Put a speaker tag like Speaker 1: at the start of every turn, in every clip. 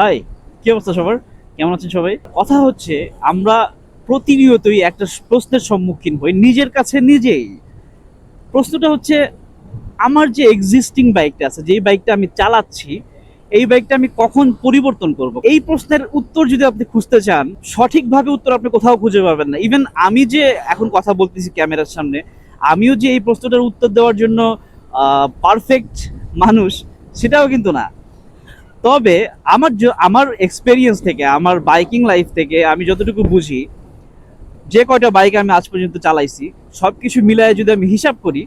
Speaker 1: High, কি অবস্থা সবার? কেমন আছেন সবাই? কথা হচ্ছে, আমরা প্রতিনিয়তই একটা প্রশ্নের সম্মুখীন হই নিজের কাছে নিজেই। প্রশ্নটা হচ্ছে, আমার যে এক্সিস্টিং বাইকটা আছে, যেই বাইকটা আমি চালাচ্ছি, এই বাইকটা আমি কখন পরিবর্তন করব? এই প্রশ্নের উত্তর যদি আপনি খুঁজতে চান, সঠিকভাবে উত্তর আপনি কোথাও খুঁজে পাবেন না। ইভেন আমি যে এখন কথা বলতেছি ক্যামেরার সামনে, আমিও যে এই প্রশ্নটার উত্তর দেওয়ার জন্য পারফেক্ট মানুষ, সেটাও কিন্তু না। তবে আমার আমার এক্সপেরিয়েন্স থেকে, আমার বাইকিং লাইফ থেকে আমি যতটুকু বুঝি, যে কয়টা বাইক আমি আজ পর্যন্ত চালাইছি সব কিছু মিলায় যদি আমি হিসাব করি,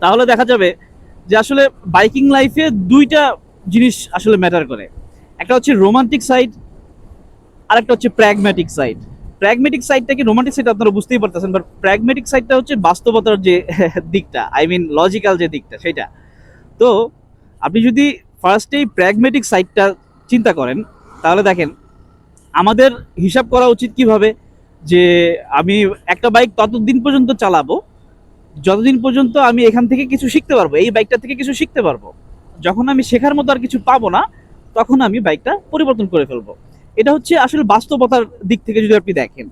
Speaker 1: তাহলে দেখা যাবে যে আসলে বাইকিং লাইফে দুইটা জিনিস আসলে ম্যাটার করে। একটা হচ্ছে রোমান্টিক সাইড আর একটা হচ্ছে প্র্যাগম্যাটিক সাইড প্র্যাগমেটিক সাইডটা কি রোমান্টিক সাইড আপনারা বুঝতেই পারতেছেন বাট প্র্যাগমেটিক সাইডটা হচ্ছে বাস্তবতার যে দিকটা আই মিন লজিক্যাল যে দিকটা, সেটা। তো আপনি যদি ফার্স্টেই প্র্যাগমেটিক সাইডটা চিন্তা করেন, তাহলে দেখেন, আমাদের হিসাব করা উচিত কীভাবে? যে আমি একটা বাইক ততদিন পর্যন্ত চালাবো, যতদিন পর্যন্ত আমি এখান থেকে কিছু শিখতে পারব, এই বাইকটা থেকে কিছু শিখতে পারব। যখন আমি শেখার মতো আর কিছু পাবো না, তখন আমি বাইকটা পরিবর্তন করে ফেলব। এটা হচ্ছে আসলে বাস্তবতার দিক থেকে যদি আপনি দেখেন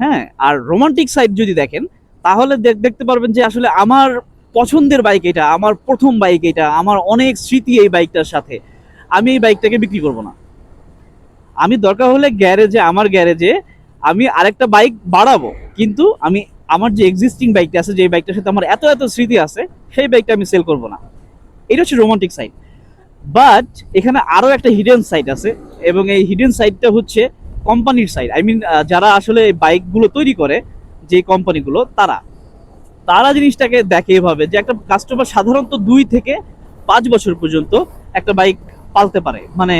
Speaker 1: হ্যাঁ? আর রোমান্টিক সাইড যদি দেখেন, তাহলে দেখতে পারবেন যে আসলে আমার পছন্দের বাইক এটা, আমার প্রথম বাইক এটা, আমার অনেক স্মৃতি এই বাইকটার সাথে। আমি এই বাইকটাকে বিক্রি করব না। আমি দরকার হলে গ্যারেজে আমার গ্যারেজে আমি আরেকটা বাইক বাড়াবো। কিন্তু আমি, আমার যে এক্সিস্টিং বাইকটা আছে, যে বাইকটার সাথে আমার এত এত স্মৃতি আছে, সেই বাইকটা আমি সেল করব না। এটা হচ্ছে রোমান্টিক সাইড বাট এখানে আরও একটা হিডেন সাইড আছে, এবং এই হিডেন সাইডটা হচ্ছে কোম্পানির সাইড আই মিন যারা আসলে বাইকগুলো তৈরি করে যে কোম্পানিগুলো তারা। তারা জিনিসটাকে দেখে এভাবে যে একটা কাস্টমার সাধারণত দুই থেকে পাঁচ বছর পর্যন্ত একটা বাইক পালতে পারে। মানে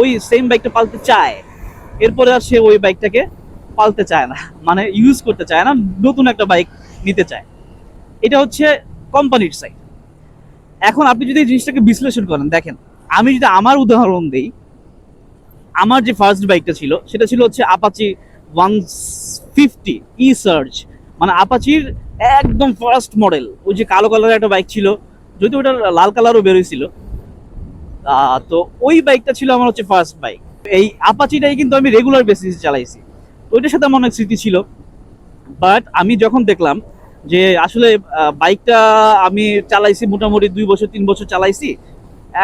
Speaker 1: ওই সেম বাইকটা পালতে চায়। এরপরে আর সে ওই বাইকটাকে পালতে চায় না। মানে ইউজ করতে চায় না, নতুন একটা বাইক নিতে চায়। এটা হচ্ছে কোম্পানির সাইড এখন আপনি যদি জিনিসটাকে বিশ্লেষণ করেন, দেখেন, আমি যদি আমার উদাহরণ দিই, আমার যে ফার্স্ট বাইকটা ছিল, সেটা ছিল হচ্ছে Apache one fifty E search মানে আপাচির একদম ফার্স্ট মডেল ওই যে কালো কালারের একটা বাইক ছিল যদি ওটা লাল কালারও বেরোয়ছিল। তো ওই বাইকটা ছিল আমার হচ্ছে ফার্স্ট বাইক এই আপাচিটাই কিন্তু আমি রেগুলার বেসিসে চালাইছি। ওইটার সাথে আমার অনেক স্মৃতি ছিল। বাট আমি যখন দেখলাম যে আসলে বাইকটা আমি চালাইছি মোটামুটি দুই বছর, তিন বছর চালাইছি,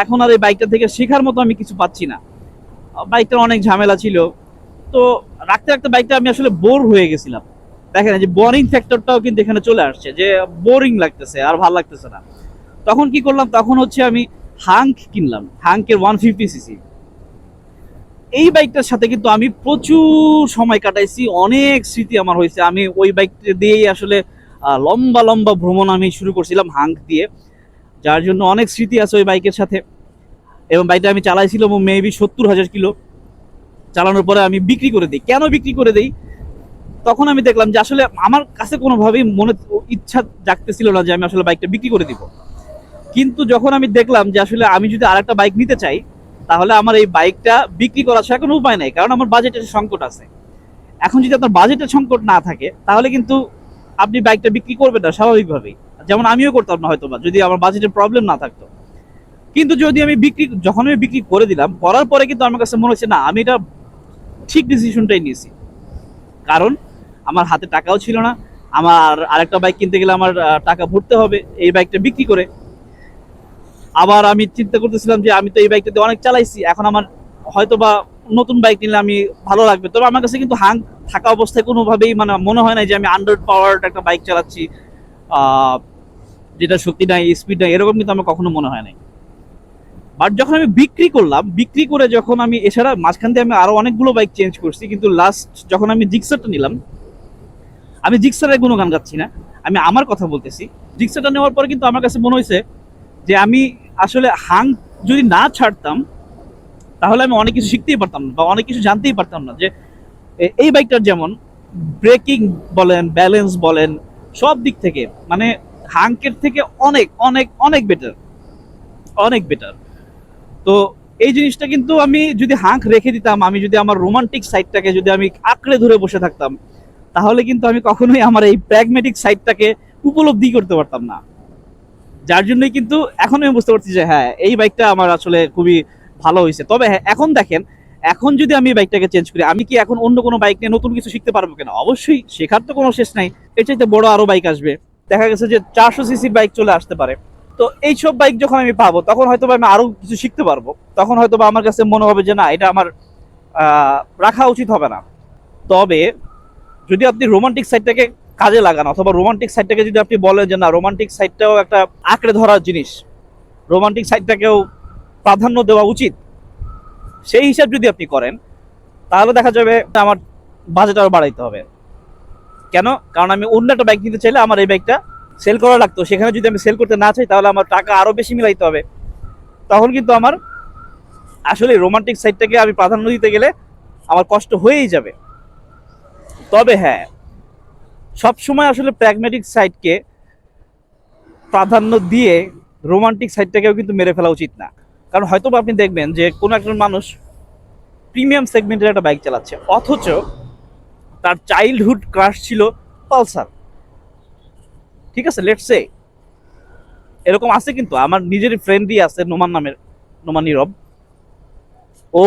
Speaker 1: এখন আর এই বাইকটা থেকে শেখার মতো আমি কিছু পাচ্ছি না। বাইকটার অনেক ঝামেলা ছিল। তো রাখতে রাখতে বাইকটা আমি আসলে বোর হয়ে গেছিলাম। দেখেন যে বোরিং ফ্যাক্টরটাও কিন্তু এখানে চলে আসছে যে বোরিং লাগতেছে, আর ভালো লাগতেছে না। তখন কি করলাম? তখন হচ্ছে আমি হাঙ্ক কিনলাম হাঙ্কের ওয়ান ফিফটি সিসি এই বাইকটার সাথে কিন্তু আমি প্রচুর সময় কাটাইছি, অনেক স্মৃতি আমার হয়েছে। আমি ওই বাইকটা দিয়েই আসলে লম্বা লম্বা ভ্রমণ আমি শুরু করছিলাম হাঙ্ক দিয়ে। যার জন্য অনেক স্মৃতি আছে ওই বাইকের সাথে। এবং বাইকটা আমি চালাইছিলাম মেবি সত্তর হাজার কিলো। চালানোর পরে আমি বিক্রি করে দিই। কেন বিক্রি করে দিই? তখন আমি দেখলাম যে আসলে আমার কাছে কোনোভাবেই মনে ইচ্ছা জাগতেছিল না যে আমি আসলে বাইকটা বিক্রি করে দিব। কিন্তু যখন আমি দেখলাম যে আসলে আমি যদি আরেকটা বাইক নিতে চাই, তাহলে আমার এই বাইকটা বিক্রি করা ছাড়া কোনো উপায় নাই, কারণ আমার বাজেটের সংকট আছে। এখন যদি আপনার বাজেটের সংকট না থাকে, তাহলে কিন্তু আপনি বাইকটা বিক্রি করবেন না, স্বাভাবিকভাবেই। যেমন আমিও করতাম না হয়তো বা যদি আমার বাজেটের প্রবলেম না থাকতো। কিন্তু যদি আমি বিক্রি, যখন আমি বিক্রি করে দিলাম, করার পরে কিন্তু আমার কাছে মনে হচ্ছে, না, আমি এটা ঠিক ডিসিশনটাই নিয়েছি। কারণ আমার হাতে টাকাও ছিল না। আমার আরেকটা বাইক কিনতে গেলে আমার টাকা ভরতে হবে। এই বাইকটা বিক্রি করে। আবার আমি চিন্তা করতেছিলাম যে আমি তো এই বাইকটাতে অনেক চালাইছি। এখন আমার হয়তো বা নতুন বাইক নিলে আমি ভালো লাগবে। তবে আমার কাছে কিন্তু হাং থাকা অবস্থায় কোনোভাবেই মানে মনে হয় না যে আমি আন্ডার পাওয়ার্ড একটা বাইক চালাচ্ছি। যেটা শক্তি নাই স্পিড নাই, এরকম কিন্তু আমার কখনো মনে হয় নাই। বাট যখন আমি বিক্রি করলাম, বিক্রি করে যখন আমি, এছাড়া মাঝখান দিয়ে আমি আরও অনেকগুলো বাইক চেঞ্জ করছি, কিন্তু লাস্ট যখন আমি জিক্সারটা নিলাম আমি জিক্সারের কোনো গান গাচ্ছি না। আমি আমার কথা বলতেছি। জিক্সারটা নেওয়ার পরে কিন্তু আমার কাছে মনে হয়েছে যে আমি আসলে হাং যদি না ছাড়তাম, তাহলে আমি অনেক কিছু শিখতেই পারতাম না বা অনেক কিছু জানতেই পারতাম না যে এই বাইকটার যেমন ব্রেকিং বলেন, ব্যালেন্স বলেন, সব দিক থেকে মানে হাঙ্কের থেকে অনেক অনেক অনেক বেটার অনেক বেটার তো এই জিনিসটা কিন্তু আমি যদি হাঁক রেখে দিতাম, আমি যদি আমার রোমান্টিক সাইডটাকে যদি আমি আঁকড়ে ধরে বসে থাকতাম তাহলে কিন্তু আমি কখনোই আমার এই প্র্যাগমেটিক সাইডটাকে উপলব্ধি করতে পারতাম না। যার জন্যই কিন্তু এখন আমি বুঝতে পারছি যে হ্যাঁ এই বাইকটা আমার আসলে খুবই ভালো হয়েছে। তবে হ্যাঁ, এখন দেখেন এখন যদি আমি বাইকটাকে চেঞ্জ করি আমি কি এখন অন্য কোনো বাইক নিয়ে নতুন কিছু শিখতে পারব কিনা? অবশ্যই শেখার তো কোনো শেষ নাই। এর চাইতে বড় আরও বাইক আসবে। দেখা গেছে যে চারশো সিসির বাইক চলে আসতে পারে। তো এইসব বাইক যখন আমি পাবো তখন হয়তো আমি আরও কিছু শিখতে পারব। তখন হয়তো আমার কাছে মনে হবে যে না এটা আমার রাখা উচিত হবে না। তবে যদি আপনি রোমান্টিক সাইডটাকে কাজে লাগান, অথবা রোমান্টিক সাইডটাকে যদি আপনি বলেন যে, না রোমান্টিক সাইডটাও একটা আঁকড়ে ধরার জিনিস রোমান্টিক সাইডটাকেও প্রাধান্য দেওয়া উচিত, সেই হিসাব যদি আপনি করেন, তাহলে দেখা যাবে আমার বাজেট আরও বাড়াইতে হবে। কেন? কারণ আমি অন্য একটা বাইক নিতে চাইলে আমার এই বাইকটা সেল করা লাগতো। সেখানে যদি আমি সেল করতে না চাই, তাহলে আমার টাকা আরও বেশি মিলাইতে হবে। তখন কিন্তু আমার আসলে রোমান্টিক সাইডটাকে আমি প্রাধান্য দিতে গেলে আমার কষ্ট হয়েই যাবে। তবে হ্যাঁ সবসময় আসলে প্র্যাগমেটিক সাইডকে প্রাধান্য দিয়ে রোমান্টিক সাইডটাকেও কিন্তু মেরে ফেলা উচিত না। কারণ হয়তো আপনি দেখবেন যে কোনো একজন মানুষ প্রিমিয়াম সেগমেন্টের একটা বাইক চালাচ্ছে, অথচ তার চাইল্ডহুড ক্রাশ ছিল পালসার। ঠিক আছে লেটস সে এরকম আছে কিন্তু, আমার নিজেরই ফ্রেন্ডই আছে নোমান নামের, নোমান নীরব। ও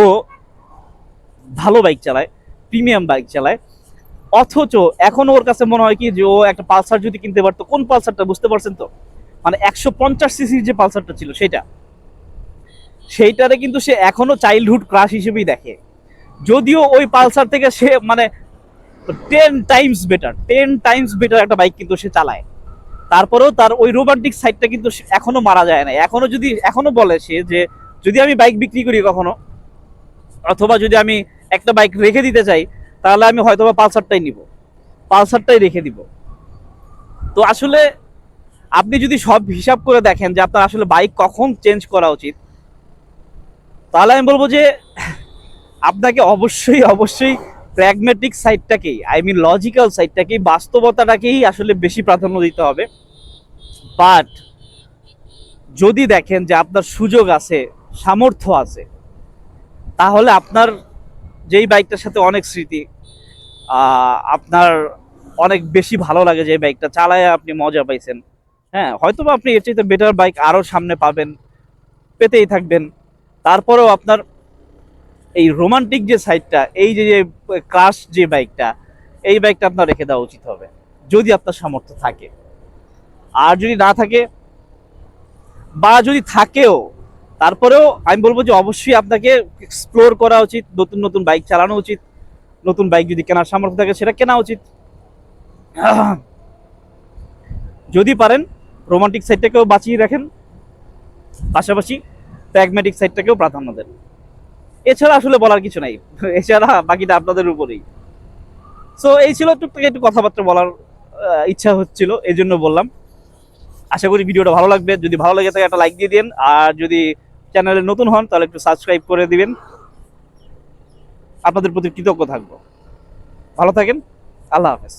Speaker 1: ভালো বাইক চালায় প্রিমিয়াম বাইক চালায়। অথচ এখন ওর কাছে মনে হয় কি যে ও একটা পালসার যদি কিনতে পারতো, কোন পালসারটা বুঝতে পারছেন তো? মানে একশো পঞ্চাশ সিসির যে পালসারটা ছিল, সেটা। সেইটারে কিন্তু সে এখনও চাইল্ডহুড ক্রাশ হিসেবেই দেখে। যদিও ওই পালসার থেকে সে মানে ten times better ten times better একটা বাইক কিন্তু সে চালায়। তারপরেও তার ওই রোমান্টিক সাইডটা কিন্তু এখনও মারা যায় না এখনও যদি, এখনও বলে সে যে, যদি আমি বাইক বিক্রি করি কখনো, অথবা যদি আমি একটা বাইক রেখে দিতে চাই তাহলে আমি হয়তো বা পালসারটাই নিব। পালসারটাই রেখে দিব। তো আসলে আপনি যদি সব হিসাব করে দেখেন যে আপনার আসলে বাইক কখন চেঞ্জ করা উচিত, তাহলে আমি বলব যে আপনাকে অবশ্যই অবশ্যই প্র্যাগমেটিক সাইডটাকেই আই মিন লজিক্যাল সাইডটাকেই বাস্তবতাটাকেই আসলে বেশি প্রাধান্য দিতে হবে। বাট যদি দেখেন যে আপনার সুযোগ আছে, সামর্থ্য আছে, তাহলে আপনার যেই বাইকটার সাথে অনেক স্মৃতি আপনার অনেক বেশি ভালো লাগে যে বাইকটা, চালায় আপনি মজা পাইছেন। হ্যাঁ হয়তো আপনি এর চাইতে বেটার বাইক আরও সামনে পাবেন, পেতেই থাকবেন। তারপরেও আপনার এই রোমান্টিক যে সাইডটা এই যে যে ক্রাশ যে বাইকটা এই বাইকটা আপনার রেখে দেওয়া উচিত হবে, যদি আপনার সামর্থ্য থাকে। আর যদি না থাকে, বা যদি থাকেও তারপরেও আমি বলব যে অবশ্যই আপনাকে এক্সপ্লোর করা উচিত, নতুন নতুন বাইক চালানো উচিত, নতুন বাইক যদি কেনার সামর্থ্য থাকে সেটা কেনা উচিত। যদি পারেন রোমান্টিক সাইডটাকেও বাঁচিয়ে রাখেন, পাশাপাশি প্র্যাগম্যাটিক সাইডটাকেও প্রাধান্য দেন। এছাড়া আসলে বলার কিছু নাই, এছাড়া বাকিটা আপনাদের উপরেই। সো এই ছিল টুকটাক একটু কথাবার্তা বলার ইচ্ছা হচ্ছিল এই জন্য বললাম। আশা করি ভিডিওটা ভালো লাগবে। যদি ভালো লাগে থাকে, একটা লাইক দিয়ে দিন। আর যদি চ্যানেলে নতুন হন, তাহলে একটু সাবস্ক্রাইব করে দিবেন। আপনাদের প্রতি কৃতজ্ঞ থাকব। ভালো থাকেন, আল্লাহ হাফেজ।